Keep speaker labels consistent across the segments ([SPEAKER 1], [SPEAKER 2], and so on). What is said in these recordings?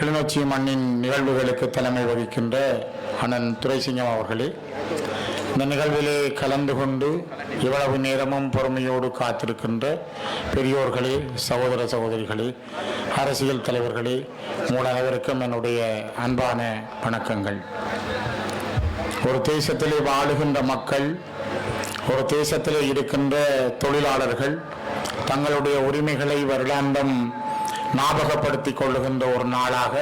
[SPEAKER 1] கிளிநொச்சி மண்ணின் நிகழ்வுகளுக்கு தலைமை வகிக்கின்ற அண்ணன் துரைசிங்கம் அவர்களே இந்த நிகழ்விலே கலந்து கொண்டு இவ்வளவு நேரமும் பொறுமையோடு காத்திருக்கின்ற பெரியோர்களே சகோதர சகோதரிகளே அரசியல் தலைவர்களே உங்கள் அனைவருக்கும் என்னுடைய அன்பான வணக்கங்கள். ஒரு தேசத்திலே வாழுகின்ற மக்கள் ஒரு தேசத்திலே இருக்கின்ற தொழிலாளர்கள் தங்களுடைய உரிமைகளை வருடாந்தம் ஞாபகப்படுத்திக் கொள்ளுகின்ற ஒரு நாளாக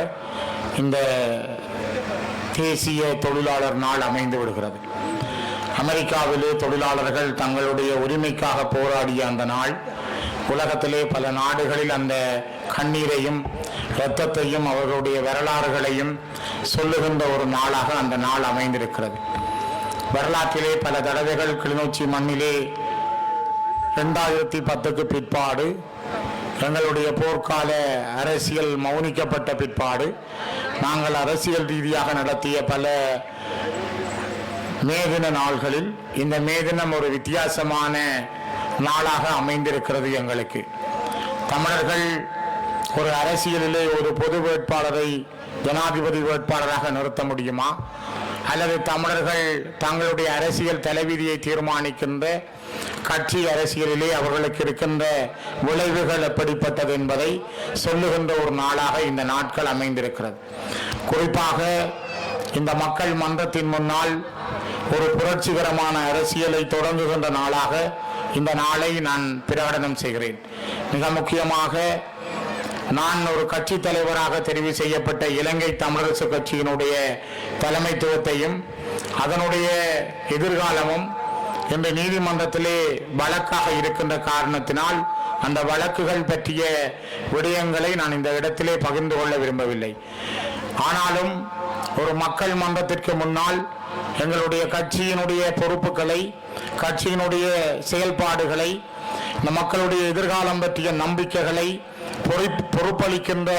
[SPEAKER 1] இந்த தேசிய தொழிலாளர் நாள் அமைந்து விடுகிறது. அமெரிக்காவிலே தொழிலாளர்கள் தங்களுடைய உரிமைக்காக போராடிய அந்த நாள் உலகத்திலே பல நாடுகளில் அந்த கண்ணீரையும் இரத்தத்தையும் அவர்களுடைய வரலாறுகளையும் சொல்லுகின்ற ஒரு நாளாக அந்த நாள் அமைந்திருக்கிறது. வரலாற்றிலே பல தடவைகள் கிளிநொச்சி மண்ணிலே ரெண்டாயிரத்தி பத்துக்கு பிற்பாடு எங்களுடைய போர்க்கால அரசியல் மௌனிக்கப்பட்ட பிற்பாடு நாங்கள் அரசியல் ரீதியாக நடத்திய பல மேதின நாள்களில் இந்த மேதினம் ஒரு வித்தியாசமான நாளாக அமைந்திருக்கிறது எங்களுக்கு. தமிழர்கள் ஒரு அரசியலிலே ஒரு பொது வேட்பாளரை ஜனாதிபதி வேட்பாளராக நிறுத்த முடியுமா? அல்லது தமிழர்கள் தங்களுடைய அரசியல் தலைவிதியை தீர்மானிக்கின்ற கட்சி அரசியலிலே அவர்களுக்கு இருக்கின்ற விளைவுகள் எப்படிப்பட்டது என்பதை சொல்லுகின்ற ஒரு நாளாக இந்த நாட்கள் அமைந்திருக்கிறது. குறிப்பாக இந்த மக்கள் மன்றத்தின் முன்னால் ஒரு புரட்சிகரமான அரசியலை தொடங்குகின்ற நாளாக இந்த நாளை நான் பிரகடனம் செய்கிறேன். மிக முக்கியமாக நான் ஒரு கட்சி தலைவராக தெரிவு செய்யப்பட்ட இலங்கை தமிழரசு கட்சியினுடைய தலைமைத்துவத்தையும் அதனுடைய எதிர்காலமும் இன்று நீதிமன்றத்திலே வழக்காக இருக்கின்ற காரணத்தினால் அந்த வழக்குகள் பற்றிய விடயங்களை நான் இந்த இடத்திலே பகிர்ந்து கொள்ள விரும்பவில்லை. ஆனாலும் ஒரு மக்கள் மன்றத்திற்கு முன்னால் எங்களுடைய கட்சியினுடைய பொறுப்புகளை கட்சியினுடைய செயல்பாடுகளை இந்த மக்களுடைய எதிர்காலம் பற்றிய நம்பிக்கைகளை பொறுப்- பொறுப்பளிக்கின்ற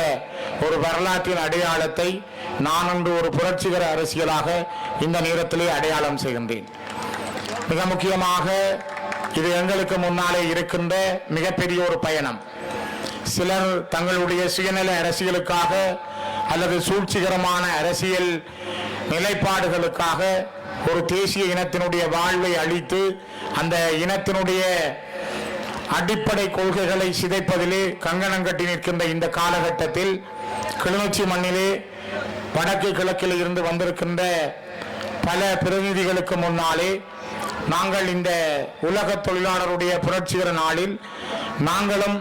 [SPEAKER 1] ஒரு வரலாற்றின் அடையாளத்தை நான் இன்று ஒரு புரட்சிகர அரசியலாக இந்த நேரத்திலே அடையாளம் செய்கின்றேன். மிக முக்கியமாக இது எங்களுக்கு முன்னாலே இருக்கின்ற மிகப்பெரிய ஒரு பயணம். சிலர் தங்களுடைய சுயநல அரசியலுக்காக அல்லது சூழ்ச்சிகரமான அரசியல் நிலைப்பாடுகளுக்காக ஒரு தேசிய இனத்தினுடைய வாழ்வை அழித்து அந்த இனத்தினுடைய அடிப்படை கொள்கைகளை சிதைப்பதிலே கங்கணம் கட்டி நிற்கின்ற இந்த காலகட்டத்தில் கிளிநொச்சி மண்ணிலே வடக்கு கிழக்கில் இருந்து வந்திருக்கின்ற பல பிரதிநிதிகளுக்கு முன்னாலே நாங்கள் இந்த உலக தொழிலாளருடைய புரட்சிகர நாளில் நாங்களும்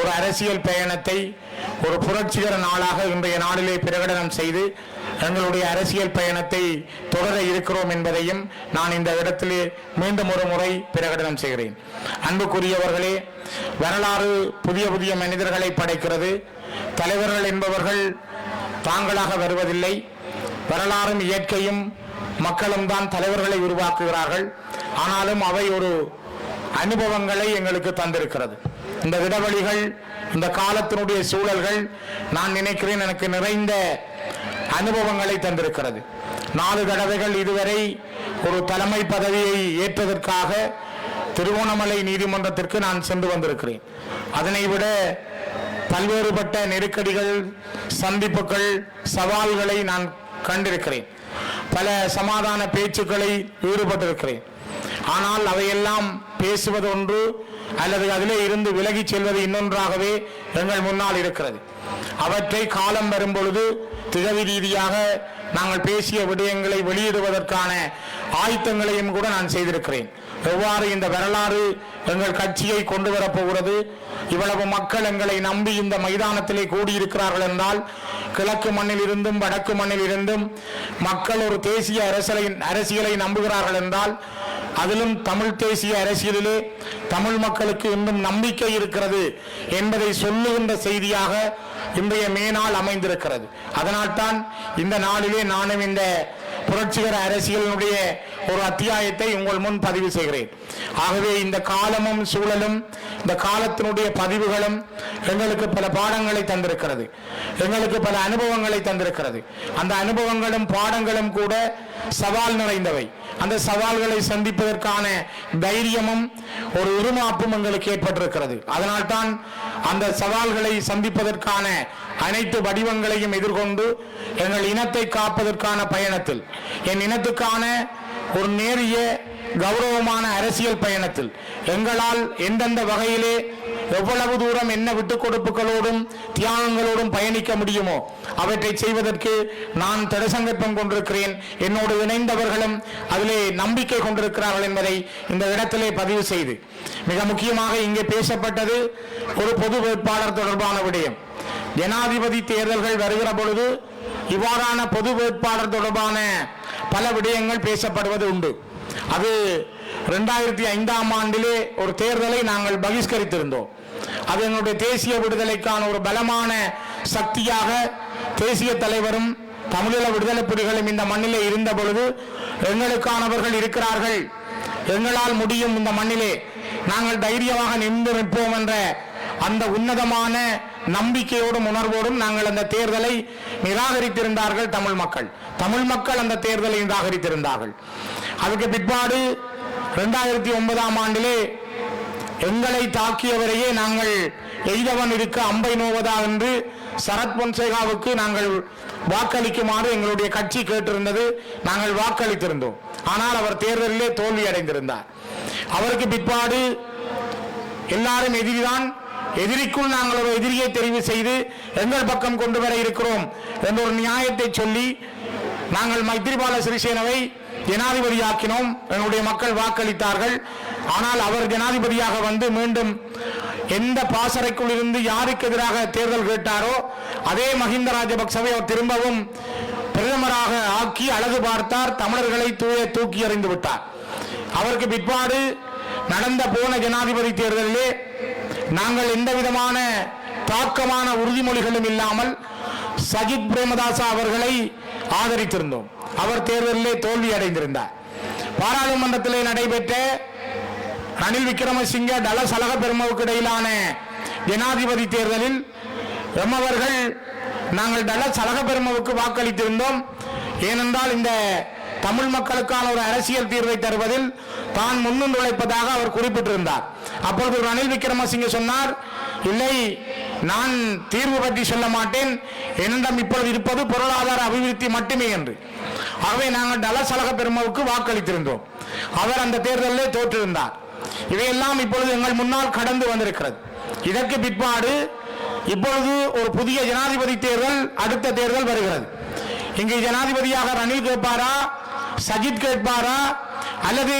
[SPEAKER 1] ஒரு அரசியல் பயணத்தை ஒரு புரட்சிகர நாளாக இன்றைய நாளிலே பிரகடனம் செய்து எங்களுடைய அரசியல் பயணத்தை தொடர இருக்கிறோம் என்பதையும் நான் இந்த இடத்திலே மீண்டும் ஒரு முறை பிரகடனம் செய்கிறேன். அன்புக்குரியவர்களே வரலாறு புதிய புதிய மனிதர்களை படைக்கிறது. தலைவர்கள் என்பவர்கள் தாங்களாக வருவதில்லை. வரலாறும் இயற்கையும் மக்களும் தான் தலைவர்களை உருவாக்குகிறார்கள். ஆனாலும் அவை ஒரு அனுபவங்களை எங்களுக்கு தந்திருக்கிறது. இந்த விடவழிகள் இந்த காலத்தினுடைய சூழல்கள் நான் நினைக்கிறேன் எனக்கு நிறைந்த அனுபவங்களை தந்திருக்கிறது. நாலு தடவைகள் இதுவரை ஒரு தலைமை பதவியை ஏற்றதற்காக திருவோணமலை நீதிமன்றத்திற்கு நான் சென்று வந்திருக்கிறேன். அதனை விட பல்வேறுபட்ட நெருக்கடிகள் சந்திப்புகள் சவால்களை நான் கண்டிருக்கிறேன். பல சமாதான பேச்சுக்களை ஈடுபட்டிருக்கிறேன். ஆனால் அவையெல்லாம் பேசுவது ஒன்று அல்லது அதிலே இருந்து விலகிச் செல்வது இன்னொன்றாகவே எங்கள் முன்னால் இருக்கிறது. அவற்றை காலம் வரும் பொழுது ரீதியாக நாங்கள் பேசிய விடயங்களை வெளியிடுவதற்கான ஆயத்தங்களையும் கூட நான் செய்திருக்கிறேன். எவ்வாறு இந்த வரலாறு எங்கள் கட்சியை கொண்டு வரப்போகிறது இவ்வளவு மக்கள் எங்களை நம்பி இந்த மைதானத்திலே கூடியிருக்கிறார்கள் என்றால் கிழக்கு மண்ணில் இருந்தும் வடக்கு மண்ணில் இருந்தும் மக்கள் ஒரு தேசிய அரசியலை அரசியலை நம்புகிறார்கள் என்றால் அதிலும் தமிழ் தேசிய அரசியலிலே தமிழ் மக்களுக்கு இன்னும் நம்பிக்கை இருக்கிறது என்பதை சொல்லுகின்ற செய்தியாக இன்றைய மேனால் அமைந்திருக்கிறது. அதனால்தான் இந்த நாளிலே நானும் இந்த புரட்சிகர அரசியலினுடைய ஒரு அத்தியாயத்தை உங்கள் முன் பதிவு செய்கிறேன். ஆகவே இந்த காலமும் சூழலும் இந்த காலத்தினுடைய பதிவுகளும் எங்களுக்கு பல பாடங்களை தந்திருக்கிறது. எங்களுக்கு பல அனுபவங்களை தந்திருக்கிறது. அந்த அனுபவங்களும் பாடங்களும் கூட சவால் நிறைந்தவை. அந்த சவால்களை சந்திப்பதற்கான தைரியமும் ஒரு உருமாப்பும் எங்களுக்கு ஏற்பட்டிருக்கிறது. அதனால்தான் அந்த சவால்களை சந்திப்பதற்கான அனைத்து வடிவங்களையும் எதிர்கொண்டு எங்கள் இனத்தை காப்பதற்கான பயணத்தில் என் இனத்துக்கான ஒரு நேரிய கௌரவமான அரசியல் பயணத்தில். எங்களால் எந்தெந்த வகையிலே எவ்வளவு தூரம் என்ன விட்டுக் கொடுப்புகளோடும் தியாகங்களோடும் பயணிக்க முடியுமோ அவற்றை செய்வதற்கு நான் தடசங்கற்பம் கொண்டிருக்கிறேன். என்னோடு இணைந்தவர்களும் அதிலே நம்பிக்கை கொண்டிருக்கிறார்கள் என்பதை இந்த இடத்திலே பதிவு செய்து. மிக முக்கியமாக இங்கே பேசப்பட்டது ஒரு பொது வேட்பாளர் தொடர்பான விடயம். ஜனாதிபதி தேர்தல்கள் வருகிற பொழுது இவ்வாறான பொது வேட்பாளர் தொடர்பான பல விடயங்கள் பேசப்படுவது உண்டு. அது ரெண்டாயிரத்தி ஐந்தாம் ஆண்டிலே ஒரு தேர்தலை நாங்கள் பகிஷ்கரித்திருந்தோம். அது எங்களுடைய தேசிய விடுதலைக்கான ஒரு பலமான சக்தியாக தேசிய தலைவரும் தமிழீழ விடுதலை புலிகளும் இந்த மண்ணிலே இருந்த பொழுது எங்களுக்கானவர்கள் இருக்கிறார்கள். எங்களால் முடியும் இந்த மண்ணிலே. நாங்கள் தைரியமாக நின்று நிற்போம் என்ற அந்த உன்னதமான நம்பிக்கையோடும் உணர்வோடும் நாங்கள் அந்த தேர்தலை நிராகரித்திருந்தார்கள் தமிழ் மக்கள். தமிழ் மக்கள் அந்த தேர்தலை நிராகரித்திருந்தார்கள். அதுக்கு பிற்பாடு இரண்டாயிரத்தி ஒன்பதாம் ஆண்டிலே எங்களை தாக்கியவரையே நாங்கள் எய்தவன் இருக்க அம்பை நோவதா என்று சரத் பொன்சேகாவுக்கு நாங்கள் வாக்களிக்குமாறு எங்களுடைய கட்சி கேட்டிருந்தது. நாங்கள் வாக்களித்திருந்தோம். ஆனால் அவர் தேர்தலிலே தோல்வி அடைந்திருந்தார். அவருக்கு பிற்பாடு எல்லாரும் எதிரிதான். எதிரிக்குள் நாங்கள் ஒரு எதிரியை தெரிவு செய்து எங்கள் பக்கம் கொண்டு வர இருக்கிறோம். என்ற ஒரு நியாயத்தை சொல்லி நாங்கள் மைத்திரிபால சிறிசேனவை ஜனாதிபதியாக்கினோம். எங்களுடைய மக்கள் வாக்களித்தார்கள். ஆனால் அவர் ஜனாதிபதியாக வந்து மீண்டும் எந்த பாசறைக்குள் இருந்து யாருக்கு எதிராக தேர்தல் கேட்டாரோ அதே மஹிந்த ராஜபக்சவை அவர் திரும்பவும் பிரதமராக ஆக்கி அழகு பார்த்தார். தமிழர்களை தூய தூக்கி எறிந்து விட்டார். அவருக்கு பிற்பாடு நடந்த போன ஜனாதிபதி தேர்தலிலே நாங்கள் எந்த விதமான தாக்கமான உறுதிமொழிகளும் இல்லாமல் சஜித் பிரேமதாசா அவர்களை ஆதரித்திருந்தோம். அவர் தேர்தலிலே தோல்வி அடைந்திருந்தார். பாராளுமன்றத்திலே நடைபெற்ற ரணில் விக்ரமசிங்க டல சலக பெருமவுக்கு இடையிலான ஜனாதிபதி தேர்தலில் எம்மவர்கள் நாங்கள் டல சலக பெருமவுக்கு வாக்களித்திருந்தோம். ஏனென்றால் இந்த தமிழ் மக்களுக்கான ஒரு அரசியல் தீர்வை தருவதில் தான் முன்னின்று உழைப்பதாக அவர் குறிப்பிட்டிருந்தார். அப்பொழுது ரணில் விக்ரமசிங்க சொன்னார் இல்லை நான் தீர்வு பற்றி சொல்ல மாட்டேன். என்னிடம் இப்பொழுது இருப்பது பொருளாதார அபிவிருத்தி மட்டுமே என்று. ஆகவே நாங்கள் டலசலக பெருமாவுக்கு வாக்களித்திருந்தோம். அவர் அந்த தேர்தலிலே தோற்றிருந்தார். இவையெல்லாம் இப்பொழுது எங்கள் முன்னால் கடந்து வந்திருக்கிறது. இதற்கு பிற்பாடு இப்பொழுது ஒரு புதிய ஜனாதிபதி தேர்தல் அடுத்த தேர்தல் வருகிறது. இங்கு ஜனாதிபதியாக ரணில் கேட்பாரா சஜித் கேட்பாரா அல்லது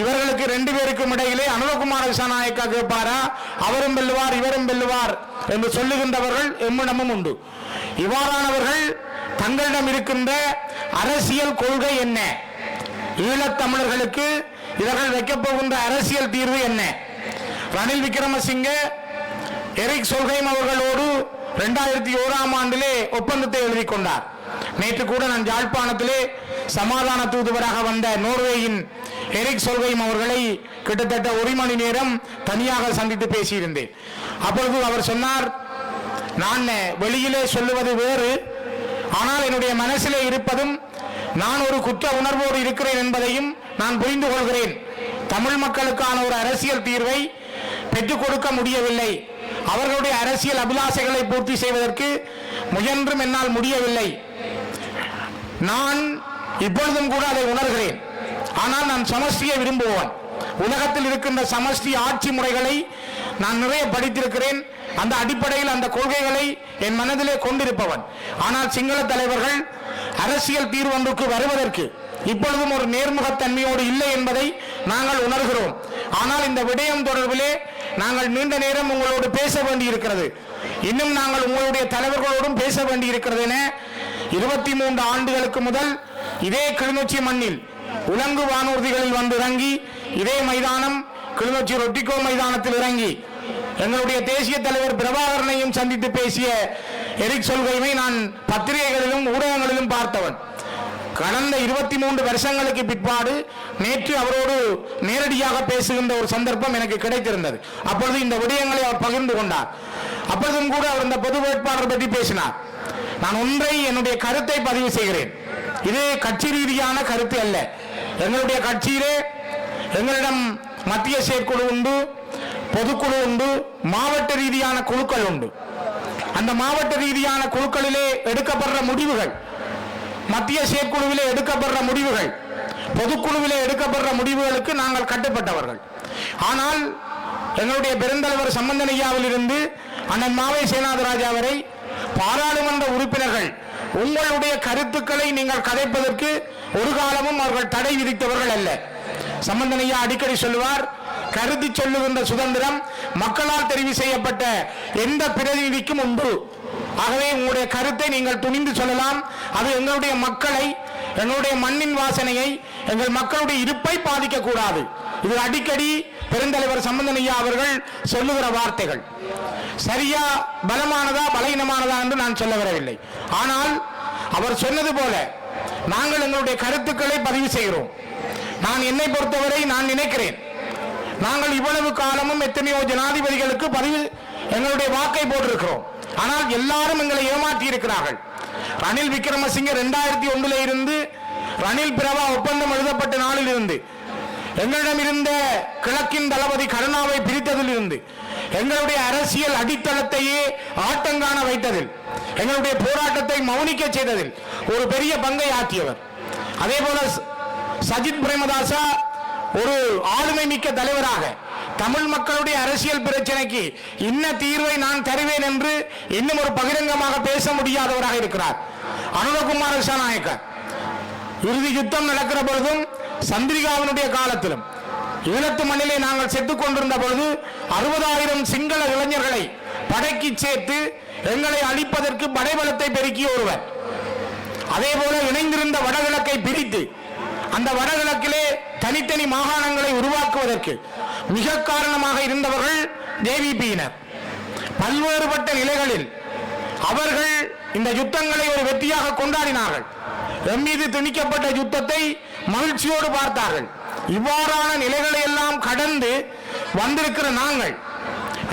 [SPEAKER 1] இவர்களுக்கு ரெண்டு பேருக்கும் இடையிலே அனுரகுமார திசாநாயக்கா கேட்பாரா அவரும் வெல்லுவார் இவரும் வெல்லுவார் என்று சொல்லுகின்றவர்கள் எம்மிடமும் உண்டு. இவ்வாறானவர்கள் தங்களிடம் இருக்கின்ற அரசியல் கொள்கை என்ன? ஈழத்தமிழர்களுக்கு இவர்கள் வைக்கப் போகின்ற அரசியல் தீர்வு என்ன? ரணில் விக்ரமசிங்கே எரிக் சொல்கைம் அவர்களோடு இரண்டாயிரத்தி ஓராம் ஆண்டிலே ஒப்பந்தத்தை எழுதி கொண்டார். நேற்று கூட நான் யாழ்ப்பாணத்திலே சமாதான தூதுவராக வந்த நோர்வேயின் எரிக் சொல்கைம் அவர்களை கிட்டத்தட்ட ஒரு மணி நேரம் தனியாக சந்தித்து பேசியிருந்தேன். அப்பொழுது அவர் சொன்னார் நான் வெளியிலே சொல்லுவது வேறு ஆனால் என்னுடைய மனசிலே இருப்பதும் நான் ஒரு குற்ற உணர்வோடு இருக்கிறேன் என்பதையும் நான் புரிந்து கொள்கிறேன். தமிழ் மக்களுக்கான ஒரு அரசியல் தீர்வை பெற்றுக் கொடுக்க முடியவில்லை. அவர்களுடைய அரசியல் அபிலாசைகளை பூர்த்தி செய்வதற்கு முயன்றும் என்னால் முடியவில்லை. நான் இப்பொழுதும் கூட அதை உணர்கிறேன். ஆனால் நான் சமஷ்டியை விரும்புவேன் உலகத்தில் இருக்கின்ற சமஷ்டி ஆட்சி முறைகளை நான் நிறைய படித்திருக்கிறேன். அந்த அடிப்படையில் அந்த கொள்கைகளை என் மனதிலே கொண்டிருப்பவன். ஆனால் சிங்கள தலைவர்கள் அரசியல் தீர்வொன்றுக்கு வருவதற்கு இப்பொழுதும் ஒரு நேர்முகத்தன்மையோடு இல்லை என்பதை நாங்கள் உணர்கிறோம். ஆனால் இந்த விடயம் தொடர்பிலே நாங்கள் நீண்ட நேரம் உங்களோடு பேச வேண்டி இருக்கிறது இன்னும் நாங்கள் உங்களுடைய தலைவர்களோடும் பேச வேண்டியிருக்கிறது என இருபத்தி மூன்று ஆண்டுகளுக்கு முதல் இதே கிளிநொச்சி மண்ணில் உலங்கு வானூர்திகளில் வந்து இறங்கி இதே மைதானம் கிளிநொச்சி ரொட்டிகோ மைதானத்தில் இறங்கி எங்களுடைய தேசிய தலைவர் பிரபாகரனையும் சந்தித்து பேசிய எரிக் சொல்கைமை நான் பத்திரிகைகளிலும் ஊடகங்களிலும் பார்த்தவன். கடந்த இருபத்தி மூன்று வருஷங்களுக்கு பிற்பாடு நேற்று அவரோடு நேரடியாக பேசுகின்ற ஒரு சந்தர்ப்பம் எனக்கு கிடைத்திருந்தது. அப்பொழுது இந்த விடயங்களை அவர் பகிர்ந்து கொண்டார். அப்பொழுதும் கூட அவர் இந்த பொது வேட்பாளர் பற்றி பேசினார். நான் ஒன்றை என்னுடைய கருத்தை பதிவு செய்கிறேன். இது கட்சி ரீதியான கருத்து அல்ல. எங்களுடைய கட்சியிலே எங்களிடம் மத்திய செயற்குழு உண்டு. பொதுக்குழு உண்டு மாவட்ட ரீதியான குழுக்கள் உண்டு. அந்த மாவட்ட ரீதியான குழுக்களிலே எடுக்கப்படுற முடிவுகள் மத்திய செயற்குழுவிலே எடுக்கப்படுற முடிவுகள் பொதுக்குழுவிலே எடுக்கப்படுற முடிவுகளுக்கு நாங்கள் கட்டுப்பட்டவர்கள். ஆனால் எங்களுடைய பெருந்தலைவர் சம்பந்தனையாவில் இருந்து அண்ணன் மாவை சேனாதராஜா வரை பாராளுமன்ற உறுப்பினர்கள் உங்களுடைய கருத்துக்களை நீங்கள் கதைப்பதற்கு ஒரு காலமும் அவர்கள் தடை விதித்தவர்கள் அல்ல. சம்பந்தனையா அடிக்கடி சொல்லுவார் கருதி சொல்லுகின்ற சுதந்திரம் மக்களால் தெரிவு செய்யப்பட்ட எந்த பிரதிநிதிக்கும் உண்டு. ஆகவே உங்களுடைய கருத்தை நீங்கள் துணிந்து சொல்லலாம். அது எங்களுடைய மக்களை எங்களுடைய மண்ணின் வாசனையை எங்கள் மக்களுடைய இருப்பை பாதிக்க கூடாது இது அடிக்கடி பெருந்தலைவர் சம்பந்தனையா அவர்கள் சொல்லுகிற வார்த்தைகள். சரியா பலமானதா பலகீனமானதா என்று நான் சொல்ல வரவில்லை. ஆனால் அவர் சொன்னது போல நாங்கள் எங்களுடைய கருத்துக்களை பதிவு செய்கிறோம். நான் என்னை பொறுத்தவரை நான் நினைக்கிறேன். நாங்கள் இவ்வளவு காலமும் எத்தனையோ ஜனாதிபதிகளுக்கு பதிவு எங்களுடைய வாக்கை போட்டிருக்கிறோம். ஆனால் எல்லாரும் எங்களை ஏமாற்றி இருக்கிறார்கள் ரணில் விக்ரமசிங்க இரண்டாயிரத்தி ஒன்றுல இருந்து ரணில் பிரபா ஒப்பந்தம் எழுதப்பட்ட நாளில் இருந்து எங்களிடம் இருந்த கிழக்கின் தளபதி கருணாவை பிரித்ததில் இருந்து எங்களுடைய அரசியல் அடித்தளத்தையே ஆட்டங்காண வைத்ததில் எங்களுடைய போராட்டத்தை மௌனிக்க செய்ததில் ஒரு பெரிய பங்கை ஆற்றியவர். அதே போல சஜித் பிரேமதாசா ஒரு ஆளுமை மிக்க தலைவராக தமிழ் மக்களுடைய அரசியல் பிரச்சனைக்கு இன்ன தீர்வை நான் தருவேன் என்று இன்னும் ஒரு பகிரங்கமாக பேச முடியாதவராக இருக்கிறார். அனுரகுமார சாநாயக்கர் இறுதி யுத்தம் நடக்கிற பொழுதும் சந்திரிகாவினுடைய காலத்திலும் ஈழத்து மண்ணிலே நாங்கள் செத்துக் கொண்டிருந்த பொழுது அறுபதாயிரம் சிங்கள இளைஞர்களை படைக்கு சேர்த்து எங்களை அழிப்பதற்கு படைபலத்தை பெருக்கிய ஒருவர். அதே போல இணைந்திருந்த வடகிழக்கை பிரித்து அந்த வடகிழக்கிலே தனித்தனி மாகாணங்களை உருவாக்குவதற்கு மிக காரணமாக இருந்தவர்கள் ஜேவிபியினர். பல்வேறுபட்ட நிலைகளில் அவர்கள் இந்த யுத்தங்களை ஒரு வெற்றியாக கொண்டாடினார்கள். எம் மீது திணிக்கப்பட்ட யுத்தத்தை மகிழ்ச்சியோடு பார்த்தார்கள். இவ்வாறான நிலைகளை எல்லாம் கடந்து வந்திருக்கிற நாங்கள்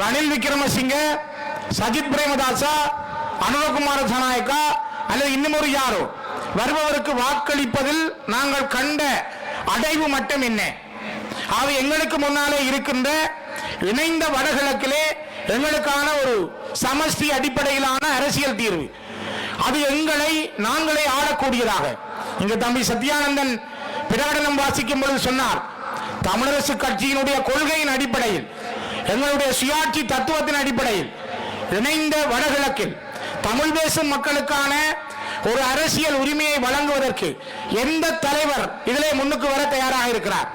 [SPEAKER 1] ரணில் விக்ரமசிங்க சஜித் பிரேமதாசா அனுரகுமார ஜனநாயக்கா அல்லது இன்னும் ஒரு யாரோ வருபவருக்கு வாக்களிப்பதில் நாங்கள் கண்ட அடைவு மட்டம் என்ன? அவை எங்களுக்கு முன்னாலே இருக்கின்ற இணைந்த வடகிழக்கிலே எங்களுக்கான ஒரு சமஷ்டி அடிப்படையிலான அரசியல் தீர்வு. அது எங்களை நாங்களே ஆளக்கூடியதாக. இங்க தம்பி சத்யானந்தன் பிரகடனம் வாசிக்கும் பொழுது சொன்னார் தமிழரசு கட்சியினுடைய கொள்கையின் அடிப்படையில் எங்களுடைய சுயாட்சி தத்துவத்தின் அடிப்படையில் இணைந்த வடகிழக்கில் தமிழ் பேசும் மக்களுக்கான ஒரு அரசியல் உரிமையை வழங்குவதற்கு எந்த தலைவர் இதிலே முன்னுக்கு வர தயாராக இருக்கிறார்?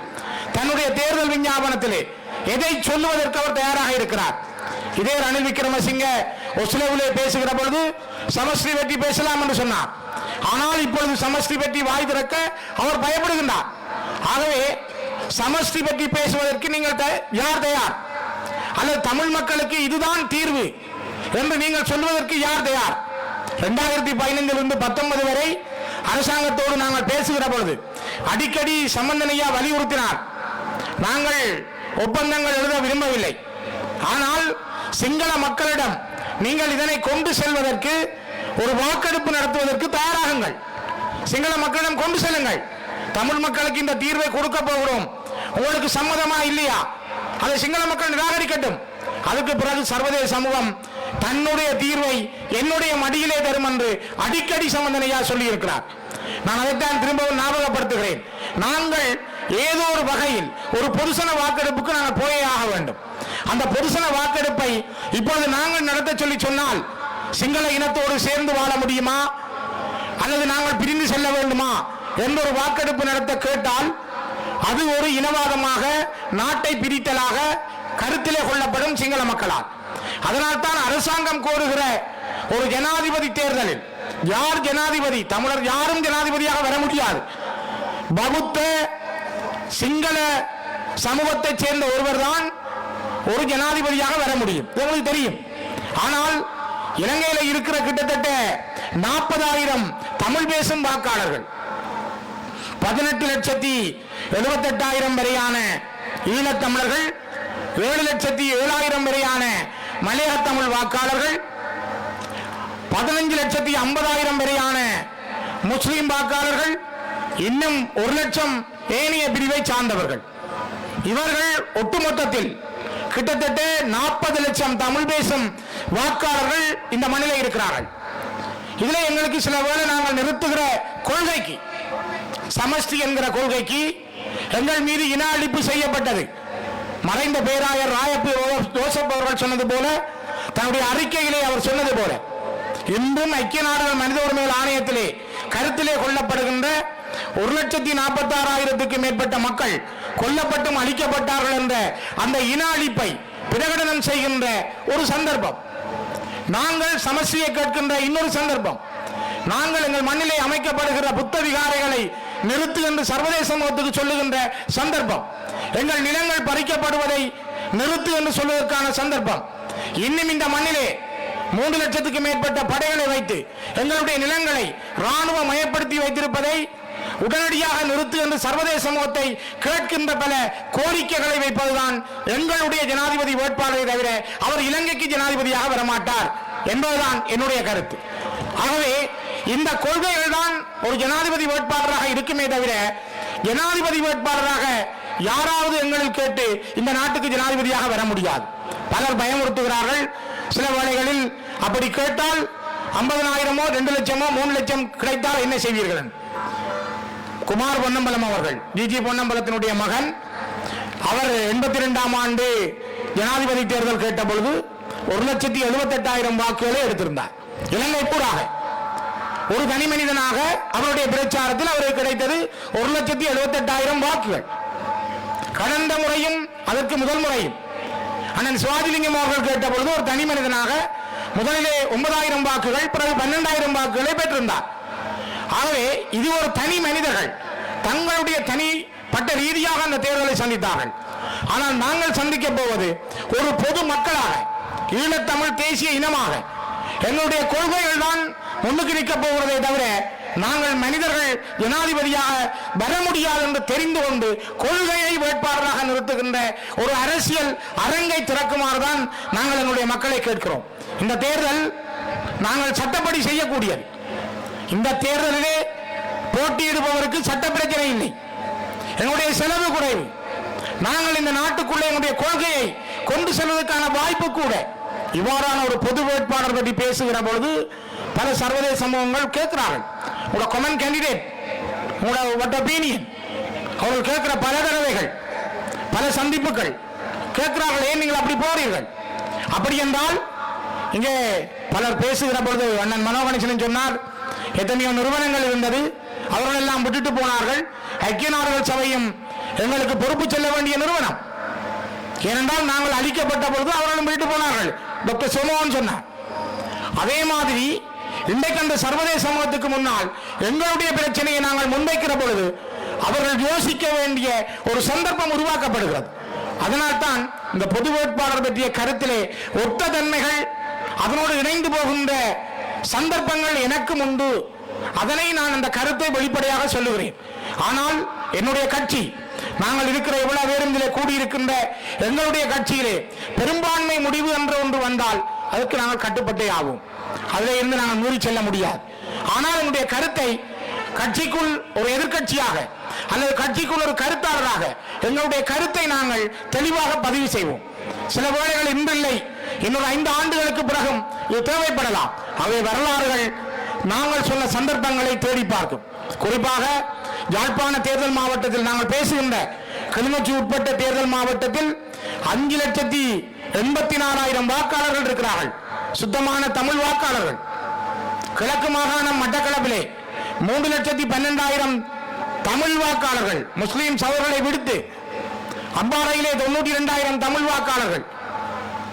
[SPEAKER 1] தன்னுடைய தேர்தல் விஞ்ஞாபனத்திலே எதை சொல்லுவதற்கு அவர் தயாராக இருக்கிறார்? இதே ரணில் விக்ரமசிங்க ஒஸ்லோவிலே பேசுகிற பொழுது சமஸ்ரீ வெற்றி பேசலாம் என்று சொன்னார். ஆனால் இப்பொழுது சமஸ்ரீ வெற்றி வாய் திறக்க அவர் பயப்படுகின்றார். ஆகவே சமஸ்தி பற்றி பேசுவதற்கு நீங்கள் த- யார் தயார்? அல்லது தமிழ் மக்களுக்கு இதுதான் தீர்வு என்று நீங்கள் சொல்வதற்கு யார் தயார்? இரண்டாயிரத்தி பதினைந்திலிருந்து பத்தொன்பது வரை அரசாங்கத்தோடு நாங்கள் பேசுகிற பொழுது அடிக்கடி சம்பந்தனையா வலியுறுத்தினார். நாங்கள் ஒப்பந்தங்கள் எழுத விரும்பவில்லை. ஆனால் சிங்கள மக்களிடம் நீங்கள் இதனை கொண்டு செல்வதற்கு ஒரு வாக்கெடுப்பு நடத்துவதற்கு தயாராகுங்கள். சிங்கள மக்களிடம் கொண்டு செல்லுங்கள். தமிழ் மக்களுக்கு இந்த தீர்வை கொடுக்க போகிறோம். உங்களுக்கு சம்மதமா இல்லையா? அதை சிங்கள மக்கள் நிராகரிக்கட்டும். அதுக்கு பிறகு சர்வதேச சமூகம் தன்னுடைய தீர்வை என்னுடைய மடியிலே தரும் என்று அடிக்கடி சம்பந்தனையா சொல்லி இருக்கிறார் நான் அதைத்தான் திரும்பவும் ஞாபகப்படுத்துகிறேன். நாங்கள் ஏதோ ஒரு வகையில் ஒரு பொதுசன வாக்கெடுப்புக்கு நாங்கள் போயே ஆக வேண்டும். அந்த பொதுசன வாக்கெடுப்பை இப்பொழுது நாங்கள் நடத்த சொல்லி சொன்னால் சிங்கள இனத்தோடு சேர்ந்து வாழ முடியுமா? அல்லது நாங்கள் பிரிந்து செல்ல வேண்டுமா? என்ற ஒரு வாக்கெடுப்பு நடத்த கேட்டால் அது ஒரு இனவாதமாக நாட்டை பிரித்தலாக கருத்திலே கொள்ளப்படும் சிங்கள மக்களால். அதனால் தான் அரசாங்கம் கோருகிற ஒரு ஜனாதிபதி தேர்தலில் யார் ஜனாதிபதி தமிழர் யாரும் ஜனாதிபதியாக வர முடியாது. பகுத்த சிங்கள சமூகத்தைச் சேர்ந்த ஒருவர்தான் ஒரு ஜனாதிபதியாக வர முடியும். உங்களுக்கு தெரியும். ஆனால் இலங்கையில இருக்கிற கிட்டத்தட்ட நாற்பதாயிரம் தமிழ் பேசும் வாக்காளர்கள் பதினெட்டு லட்சத்தி எழுபத்தெட்டாயிரம் வரையான ஈழத்தமிழர்கள் ஏழு லட்சத்தி ஏழாயிரம் வரையான மலையாள தமிழ் வாக்காளர்கள் பதினஞ்சு லட்சத்தி ஐம்பதாயிரம் வரையான முஸ்லிம் வாக்காளர்கள் இன்னும் ஒரு லட்சம் ஏனைய பிரிவை சார்ந்தவர்கள். இவர்கள் ஒட்டுமொத்தத்தில் கிட்டத்தட்ட நாற்பது லட்சம் தமிழ் பேசும் வாக்காளர்கள் இந்த மண்ணில் இருக்கிறார்கள். இதுல எங்களுக்கு சில வேளை நாங்கள் நிறுத்துகிற கொள்கைக்கு சமஷ்டி என்கிற கொள்கைக்கு எங்கள் மீது இன அழிப்பு செய்யப்பட்டது. மறைந்த பேராயர் ராயப்பி ஜோசப் அவர்கள் சொன்னது போல தன்னுடைய அறிக்கையிலே அவர் சொன்னது போல இன்றும் ஐக்கிய நாடுகள் மனித உரிமைகள் ஆணையத்திலே கருத்திலே கொல்லப்படுகின்ற ஒரு லட்சத்தி நாற்பத்தி ஆறாயிரத்துக்கு மேற்பட்ட மக்கள் கொல்லப்பட்டும் அழிக்கப்பட்டார்கள் என்ற அந்த இன அழிப்பை பிரகடனம் செய்கின்ற ஒரு சந்தர்ப்பம். நாங்கள் சமஸ்டியை கேட்கின்ற இன்னொரு சந்தர்ப்பம். நாங்கள் எங்கள் மண்ணிலே அமைக்கப்படுகிற புத்த விகாரைகளை நிறுத்து என்று சர்வதேச சமூகத்துக்கு சொல்லுகின்ற சந்தர்ப்பம். எங்கள் நிலங்கள் பறிக்கப்படுவதை நிறுத்து என்று சொல்வதற்கான சந்தர்ப்பம். இன்னும் இந்த மண்ணிலே மூன்று லட்சத்துக்கு மேற்பட்ட படைகளை வைத்து எங்களுடைய நிலங்களை ராணுவ மயப்படுத்தி வைத்திருப்பதை உடனடியாக நிறுத்து என்று சர்வதேச சமூகத்தை கேட்கின்ற பல கோரிக்கைகளை வைப்பதுதான் எங்களுடைய ஜனாதிபதி வேட்பாளரை தவிர அவர் இலங்கைக்கு ஜனாதிபதியாக வரமாட்டார் என்பதுதான் என்னுடைய கருத்து. ஆகவே இந்த கொள்கைகள் தான் ஒரு ஜனாதிபதி வேட்பாளராக இருக்குமே தவிர ஜனாதிபதி வேட்பாளராக யாராவது எங்களில் கேட்டு இந்த நாட்டுக்கு ஜனாதிபதியாக வர முடியாது. பலர் பயமுறுத்துகிறார்கள். சில வேளைகளில் அப்படி கேட்டால் ஐம்பதனாயிரமோ ரெண்டு லட்சமோ மூணு லட்சம் கிடைத்தால் என்ன செய்வீர்கள்? குமார் பொன்னம்பலம் அவர்கள் ஜிஜி பொன்னம்பலத்தினுடைய மகன் அவர் எண்பத்தி ரெண்டாம் ஆண்டு ஜனாதிபதி தேர்தல் கேட்ட பொழுது ஒரு லட்சத்தி எழுபத்தி எட்டாயிரம் வாக்குகளை எடுத்திருந்தார். இலங்கை பூராக. ஒரு தனி மனிதனாக அவருடைய பிரச்சாரத்தில் அவருக்கு கிடைத்தது ஒரு லட்சத்தி எழுபத்தி எட்டாயிரம் வாக்குகள். கடந்த முறையும் அதற்கு முதல் முறையும். அண்ணன் சுவாதிலிங்கம் அவர்கள் கேட்ட பொழுது ஒரு தனி மனிதனாக முதலிலே ஒன்பதாயிரம் வாக்குகள் பிறகு பன்னெண்டாயிரம் வாக்குகளை பெற்றிருந்தார். ஆகவே இது ஒரு தனி மனிதர்கள். தங்களுடைய தனிப்பட்ட ரீதியாக அந்த தேர்தலை சந்தித்தார்கள். ஆனால் நாங்கள் சந்திக்க போவது ஒரு பொது மக்களாக ஈழத்தமிழ் தேசிய இனமாக எங்களுடைய கொள்கைகள் தான் முன்னுக்கு நிற்கப் போகிறதே தவிர நாங்கள் மனிதர்கள் ஜனாதிபதியாக வர முடியாது என்று தெரிந்து கொண்டு கொள்கையை வேட்பாளராக நிறுத்துகின்ற ஒரு அரசியல் அரங்கை திறக்குமாறு தான் நாங்கள் எங்களுடைய மக்களை கேட்கிறோம். இந்த தேர்தல் நாங்கள் சட்டப்படி செய்யக்கூடியது. இந்த தேர்தலிலே போட்டியிடுபவருக்கு சட்ட பிரச்சனை இல்லை. எங்களுடைய செலவு குறைவு. நாங்கள் இந்த நாட்டுக்குள்ளே எங்களுடைய கொள்கையை கொண்டு செல்வதற்கான வாய்ப்பு கூட இவ்வாறான ஒரு பொது வேட்பாளர் பற்றி பேசுகிற பொழுது பல சர்வதேச சமூகங்கள் கேட்கிறார்கள். உங்களோட கொமன் கேண்டிடேட் உங்களோட வட்ட ஒப்பீனியன் அவர்கள் கேட்கிற பல தடவைகள் பல சந்திப்புகள் கேட்கிறார்கள் ஏன் நீங்கள் அப்படி போறீர்கள்? அப்படி என்றால் இங்கே பலர் பேசுகிற பொழுது அண்ணன் மனோகணேசன் சொன்னார் எத்தனையோ நிறுவனங்கள் இருந்தது அவர்கள் எல்லாம் விட்டுட்டு போனார்கள். ஐக்கிய நாடுகள் சபையும் எங்களுக்கு பொறுப்பு செல்ல வேண்டிய நிறுவனம். ஏனென்றால் நாங்கள் அழிக்கப்பட்ட பொழுது அவர்களும் விட்டு போனார்கள். டாக்டர் சோமோகன் சொன்னார். அதே மாதிரி இன்றைக்கு அந்த சர்வதேச சமூகத்துக்கு முன்னால் எங்களுடைய பிரச்சனையை நாங்கள் முன்வைக்கிற பொழுது அவர்கள் யோசிக்க வேண்டிய ஒரு சந்தர்ப்பம் உருவாக்கப்படுகிறது. அதனால்தான் இந்த பொது வேட்பாளர் பற்றிய கருத்திலே ஒத்த தன்மைகள் அதனோடு இணைந்து போகின்ற சந்தர்ப்பங்கள் எனக்கும் உண்டு. அதனை நான் அந்த கருத்தை வெளிப்படையாக சொல்லுகிறேன். ஆனால் என்னுடைய கட்சி நாங்கள் இருக்கிற இவ்வளவு பேரும் இதில் கூடியிருக்கின்ற எங்களுடைய கட்சியிலே பெரும்பான்மை முடிவு என்று ஒன்று வந்தால் அதுக்கு நாங்கள் கட்டுப்பட்டே ஆகும் அதில் இருந்து நாங்கள் மீறி செல்ல முடியாது. ஆனால் என்னுடைய கருத்தை கட்சிக்குள் ஒரு எதிர்கட்சியாக அல்லது கட்சிக்குள் ஒரு கருத்தாளராக எங்களுடைய கருத்தை நாங்கள் தெளிவாக பதிவு செய்வோம். சில வேளைகள் இன்றில்லை இன்னொரு ஐந்து ஆண்டுகளுக்கு பிறகும் இது தேவைப்படலாம். அவை வரலாறுகள் நாங்கள் சொன்ன சந்தர்ப்பங்களை தேடி பார்க்கும். குறிப்பாக யாழ்ப்பாண தேர்தல் மாவட்டத்தில் நாங்கள் பேசுகின்ற கிளிநொச்சி உட்பட்ட தேர்தல் மாவட்டத்தில் அஞ்சு லட்சத்தி எண்பத்தி நாலாயிரம் வாக்காளர்கள் இருக்கிறார்கள். சுத்தமான தமிழ் வாக்காளர்கள். கிழக்கு மாகாணம் மட்டக்களப்பிலே மூன்று லட்சத்தி பன்னெண்டாயிரம் தமிழ் வாக்காளர்கள் முஸ்லீம் சவர்களை விடுத்து அம்பாறையிலே தொண்ணூற்றி இரண்டாயிரம் தமிழ் வாக்காளர்கள்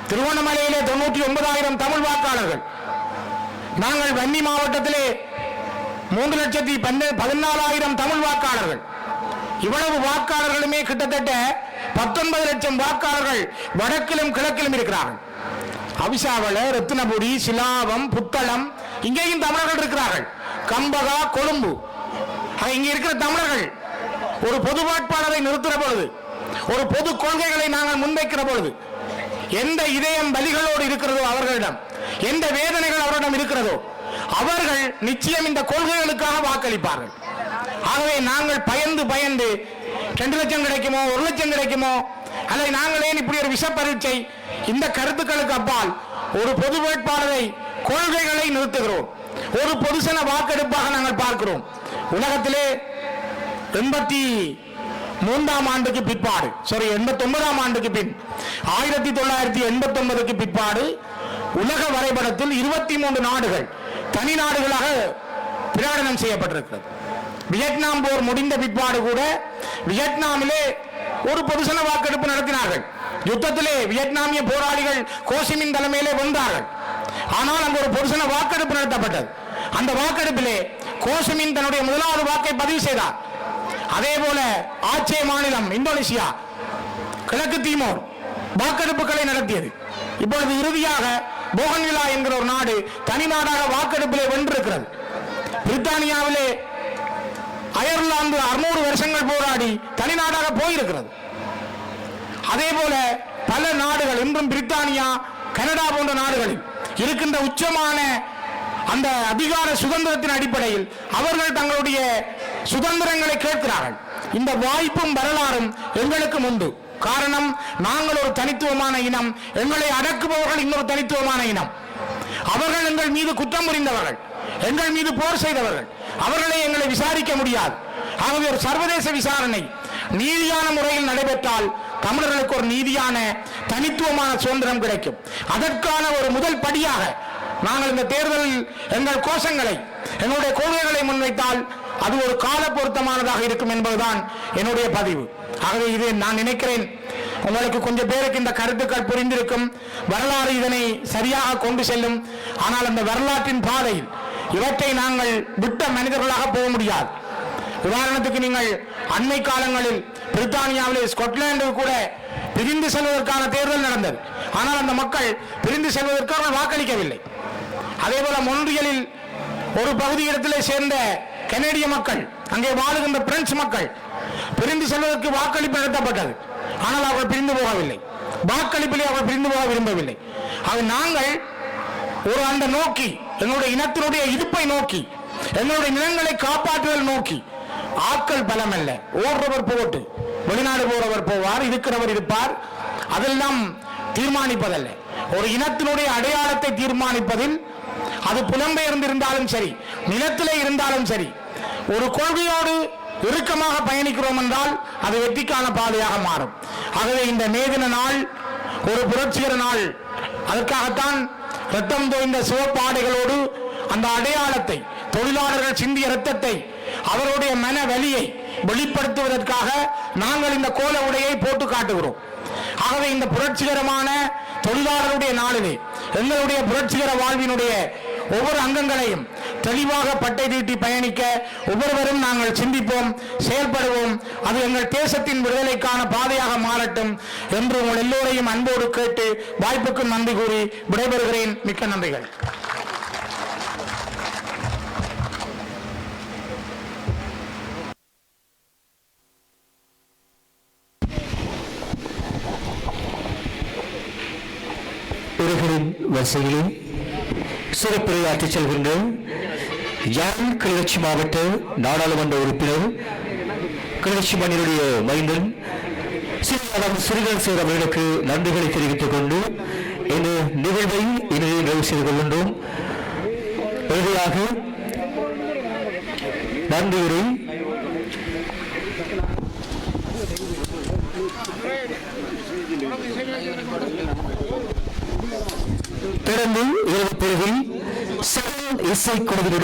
[SPEAKER 1] திருவண்ணாமலையிலே தொண்ணூற்றி ஒன்பதாயிரம் தமிழ் வாக்காளர்கள். நாங்கள் வன்னி மாவட்டத்திலே மூன்று லட்சத்தி பதினாலாயிரம் தமிழ் வாக்காளர்கள். இவ்வளவு வாக்காளர்களுமே கிட்டத்தட்ட பத்தொன்பது லட்சம் வாக்காளர்கள் வடக்கிலும் கிழக்கிலும் இருக்கிறார்கள். அவிசாவள ரத்தினபுரி சிலாவம் புத்தளம் இங்கேயும் தமிழர்கள் இருக்கிறார்கள். கம்பகா கொழும்பு. இங்க இருக்கிற தமிழர்கள் ஒரு பொது வாட்பாளரை நிறுத்துற பொழுது ஒரு பொது கொள்கைகளை நாங்கள் முன்வைக்கிற பொழுது எந்த இதயம் பலிகளோடு இருக்கிறதோ அவர்களிடம் எந்த வேதனைகள் அவரிடம் இருக்கிறதோ அவர்கள் நிச்சயம் இந்த கொள்கைகளுக்காக வாக்களிப்பார்கள். ஆகவே நாங்கள் பயந்து பயந்து ரெண்டு லட்சம் கிடைக்குமோ ஒரு லட்சம் கிடைக்குமோ அல்லது நாங்கள் ஏன் இப்படி ஒரு விஷ பரீட்சை இந்த கருத்துக்களுக்கு அப்பால் ஒரு பொது வேட்பாளரை கொள்கைகளை நிறுத்துகிறோம். ஒரு பொதுசன வாக்கெடுப்பாக நாங்கள் பார்க்கிறோம். உலகத்திலே எண்பத்தி மூன்றாம் ஆண்டுக்கு பிற்பாடு சாரி எண்பத்தி ஒன்பதாம் ஆண்டுக்கு பின் ஆயிரத்தி தொள்ளாயிரத்தி எண்பத்தி ஒன்பதுக்கு பிற்பாடு உலக வரைபடத்தில் இருபத்தி மூன்று நாடுகள் தனி நாடுகளாக பிரகடனம் செய்யப்பட்டிருக்கிறது. வியட்நாம் போர் முடிந்த பிற்பாடு கூட வியட்நாமிலே ஒரு பொதுசன வாக்கெடுப்பு நடத்தினார்கள். யுத்தத்திலே வியட்நாமிய போராளிகள் கோசிமின் தலைமையிலே வந்தார்கள். ஆனால் அங்கு ஒரு பொதுசன வாக்கெடுப்பு நடத்தப்பட்டது. அந்த வாக்கெடுப்பிலே கோசிமின் தன்னுடைய முதலாவது வாக்கை பதிவு செய்தார். அதே போல ஆச்சே மாநிலம் இந்தோனேசியா கிழக்கு தீமோர் வாக்கெடுப்புகளை நடத்தியது. இப்பொழுது இறுதியாக போகன்விலா என்கிற ஒரு நாடு தனி நாடாக வாக்கெடுப்பிலே வென்றிருக்கிறது. பிரித்தானியாவிலே அயர்லாந்து அறுநூறு வருஷங்கள் போராடி தனி நாடாக போயிருக்கிறது. அதே போல பல நாடுகள் இன்றும் பிரித்தானியா கனடா போன்ற நாடுகளில் இருக்கின்ற உச்சமான அந்த அதிகார சுதந்திரத்தின் அடிப்படையில் அவர்கள் தங்களுடைய சுதந்திரங்களை கேட்கிறார்கள். இந்த வாய்ப்பும் வரலாறும் எங்களுக்கும் உண்டு. காரணம் நாங்கள் ஒரு தனித்துவமான இனம். எங்களை அடக்குபவர்கள் இன்னொரு தனித்துவமான இனம். அவர்கள் எங்கள் மீது குற்றம் புரிந்தவர்கள். எங்கள் மீது போர் செய்தவர்கள். அவர்களை எங்களை விசாரிக்க முடியாது. ஆகவே ஒரு சர்வதேச விசாரணை நீதியான முறையில் நடைபெற்றால் தமிழர்களுக்கு ஒரு நீதியான தனித்துவமான சுதந்திரம் கிடைக்கும். அதற்கான ஒரு முதல் படியாக நாங்கள் இந்த தேர்தலில் எங்கள் கோஷங்களை எங்களுடைய கொள்கைகளை முன்வைத்தால் அது ஒரு கால பொருத்தமானதாக இருக்கும் என்பதுதான் என்னுடைய பதிவு. ஆகவே இது நான் நினைக்கிறேன். உங்களுக்கு கொஞ்சம் பேருக்கு இந்த கருத்துக்கள் புரிந்திருக்கும். வரலாறு இதனை சரியாக கொண்டு செல்லும். ஆனால் அந்த வரலாற்றின் பாதையில் இவற்றை நாங்கள் விட்ட மனிதர்களாக போக முடியாது. உதாரணத்துக்கு நீங்கள் அண்மை காலங்களில் பிரித்தானியாவிலே ஸ்கொட்லாண்டு கூட பிரிந்து செல்வதற்கான தேர்தல் நடந்தது. ஆனால் அந்த மக்கள் பிரிந்து செல்வதற்கு அவர்கள் வாக்களிக்கவில்லை. அதே போல மொன்றியலில் ஒரு பகுதி இடத்திலே சேர்ந்த கனேடிய மக்கள் அங்கே வாழுகின்ற பிரெஞ்சு மக்கள் பிரிந்து செல்வதற்கு வாக்களிப்பு நடத்தப்பட்டது. ஆனால் அவர்கள் பிரிந்து போகவில்லை. வாக்களிப்பிலே அவர்கள் பிரிந்து போக விரும்பவில்லை. அது நாங்கள் ஒரு அந்த நோக்கி எங்களுடைய இனத்தினுடைய இருப்பை நோக்கி எங்களுடைய நிலங்களை காப்பாற்றுதல் நோக்கி ஆட்கள் பலம் அல்ல ஓடுறவர் போட்டு வெளிநாடு போறவர் போவார் இருக்கிறவர் இருப்பார். அதெல்லாம் தீர்மானிப்பதல்ல. ஒரு இனத்தினுடைய அடையாளத்தை தீர்மானிப்பதில் அது புலம்பெயர்ந்திருந்தாலும் சரி நிலத்திலே இருந்தாலும் சரி ஒரு கொள்கையோடு இறுக்கமாக பயணிக்கிறோம் என்றால் அது வெற்றிக்கான பாதையாக மாறும். ஆகவே இந்த மேதின நாள் ஒரு புரட்சிகர நாள். அதற்காகத்தான் ரத்தம் தோய்ந்த சிவப்பாடைகளோடு அந்த அடையாளத்தை தொழிலாளர்கள் சிந்திய ரத்தத்தை அவருடைய மன வலியை வெளிப்படுத்துவதற்காக நாங்கள் இந்த கோல உடையை போட்டு காட்டுகிறோம். ஆகவே இந்த புரட்சிகரமான தொழிலாளருடைய நாளிலே எங்களுடைய புரட்சிகர வாழ்வினுடைய ஒவ்வொரு அங்கங்களையும் தெளிவாக பட்டை தீட்டி பயணிக்க ஒவ்வொருவரும் நாங்கள் சிந்திப்போம் செயல்படுவோம். அது எங்கள் தேசத்தின் விடுதலைக்கான பாதையாக மாறட்டும் என்று உங்கள் எல்லோரையும் அன்போடு கேட்டு வாய்ப்புக்கு நன்றி கூறி விடைபெறுகிறேன். மிக்க நன்றிகள்.
[SPEAKER 2] உரைகளின் வரிசையிலே சிறப்புரையாற்றி செல்கின்ற யாழ் கிளர்ச்சி மாவட்ட நாடாளுமன்ற உறுப்பினர் கிளர்ச்சி மண்ணினுடைய மைந்தன் சிறுவனம் சிறுகன் சேர் அவர்களுக்கு நன்றிகளை தெரிவித்துக் கொண்டு இந்த நிகழ்வை இனிதே நிறைவு செய்து கொள்கின்றோம். இறுதியாக நன்றியுரை பிறந்து பிரிவில் சகல் இசை குழுவினுடைய